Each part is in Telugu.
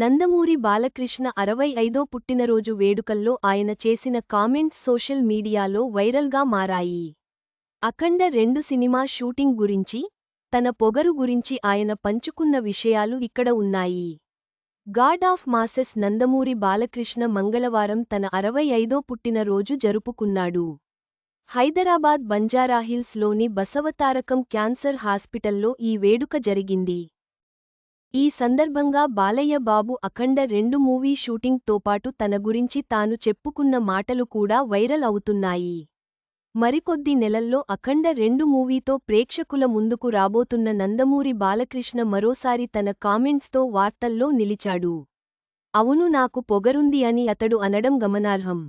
నందమూరి బాలకృష్ణ అరవై ఐదో పుట్టినరోజు వేడుకల్లో ఆయన చేసిన కామెంట్స్ సోషల్ మీడియాలో వైరల్గా మారాయి. అఖండ రెండు సినిమా షూటింగ్ గురించి తన పొగరు గురించి ఆయన పంచుకున్న విషయాలు ఇక్కడ ఉన్నాయి. God of masses Nandamuri Balakrishna మంగళవారం తన అరవై ఐదో పుట్టినరోజు జరుపుకున్నాడు. హైదరాబాద్ బంజారాహిల్స్లోని బసవతారకం క్యాన్సర్ హాస్పిటల్లో ఈ వేడుక జరిగింది. ఈ సందర్భంగా బాలయ్య బాబు అఖండ రెండు మూవీ షూటింగ్ తోపాటు తన గురించి తాను చెప్పుకున్న మాటలు కూడా వైరల్ అవుతున్నాయి. మరికొద్ది నెలల్లో అఖండ రెండు మూవీతో ప్రేక్షకుల ముందుకు రాబోతున్న నందమూరి బాలకృష్ణ మరోసారి తన కామెంట్స్తో వార్తల్లో నిలిచాడు. అవును నాకు పొగరుంది అని అతడు అనడం గమనార్హం.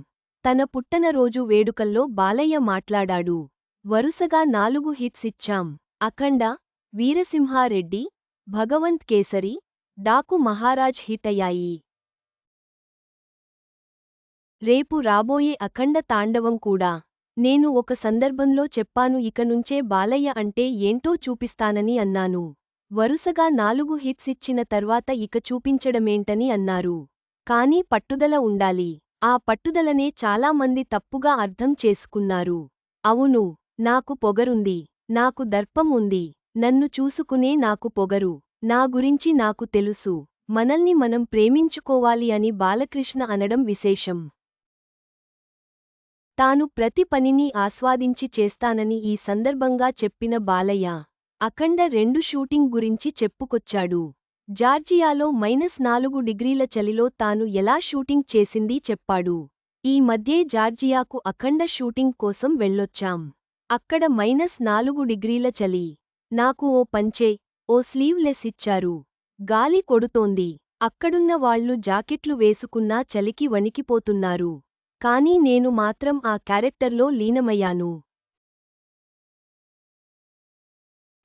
తన పుట్టనరోజు వేడుకల్లో బాలయ్య మాట్లాడాడు. వరుసగా నాలుగు హిట్స్ ఇచ్చాం. అఖండ వీరసింహారెడ్డి భగవంత్ కేసరి డాకు మహారాజ్ హిట్ అయ్యాయి రేపు రాబోయే అఖండ తాండవం కూడా. నేను ఒక సందర్భంలో చెప్పాను ఇక నుంచే బాలయ్య అంటే ఏంటో చూపిస్తానని అన్నాను. వరుసగా నాలుగు హిట్స్ ఇచ్చిన తర్వాత ఇక చూపించడమేంటని అన్నారు. కానీ పట్టుదల ఉండాలి. ఆ పట్టుదలనే చాలామంది తప్పుగా అర్థం చేసుకున్నారు. అవును నాకు పొగరుంది. నాకు దర్పం ఉంది. నన్ను చూసుకునే నాకు పొగరు. నా గురించి నాకు తెలుసు. మనల్ని మనం ప్రేమించుకోవాలి అని బాలకృష్ణ అనడం విశేషం. తాను ప్రతి పనిని ఆస్వాదించి చేస్తానని ఈ సందర్భంగా చెప్పిన బాలయ్య అఖండ రెండు షూటింగ్ గురించి చెప్పుకొచ్చాడు. జార్జియాలో మైనస్ నాలుగు డిగ్రీల చలిలో తాను ఎలా షూటింగ్ చేసిందీ చెప్పాడు. ఈ మధ్యే జార్జియాకు అఖండ షూటింగ్ కోసం వెళ్ళొచ్చాం. అక్కడ మైనస్ నాలుగు డిగ్రీల చలి. నాకు ఓ పంచే ఓ స్లీవ్లెస్ ఇచ్చారు. గాలి కొడుతోంది. అక్కడున్న వాళ్ళు జాకెట్లు వేసుకున్నా చలికి వణికిపోతున్నారు. కానీ నేను మాత్రం ఆ క్యారెక్టర్లో లీనమయ్యాను.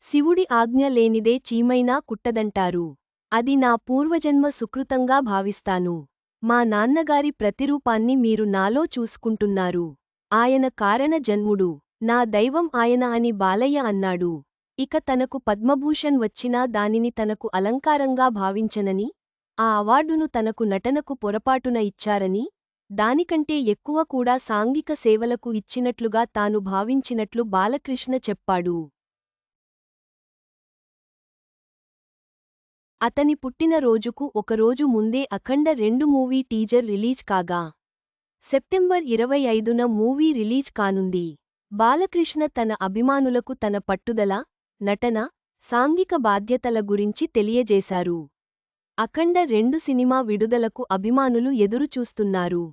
శివుడి ఆజ్ఞ లేనిదే చీమైనా కుట్టదంటారు. అది నా పూర్వజన్మ సుకృతంగా భావిస్తాను. మా నాన్నగారి ప్రతిరూపాన్ని మీరు నాలో చూసుకుంటున్నారు. ఆయన కారణ జన్ముడు. నా దైవం ఆయన అని బాలయ్య అన్నాడు. ఇక తనకు పద్మభూషణ్ వచ్చినా దానిని తనకు అలంకారంగా భావించనని ఆ అవార్డును తనకు నటనకు పొరపాటున ఇచ్చారని దానికంటే ఎక్కువ కూడా సాంఘిక సేవలకు ఇచ్చినట్లుగా తాను భావించినట్లు బాలకృష్ణ చెప్పాడు. అతని పుట్టినరోజుకు ఒకరోజు ముందే అఖండ రెండు మూవీ టీజర్ రిలీజ్ కాగా సెప్టెంబర్ ఇరవై ఐదున మూవీ రిలీజ్ కానుంది. బాలకృష్ణ తన అభిమానులకు తన పట్టుదల నటన సాంఘిక బాధ్యతల గురించి తెలియజేశారు. అఖండ రెండు సినిమా విడుదలకు అభిమానులు ఎదురుచూస్తున్నారు.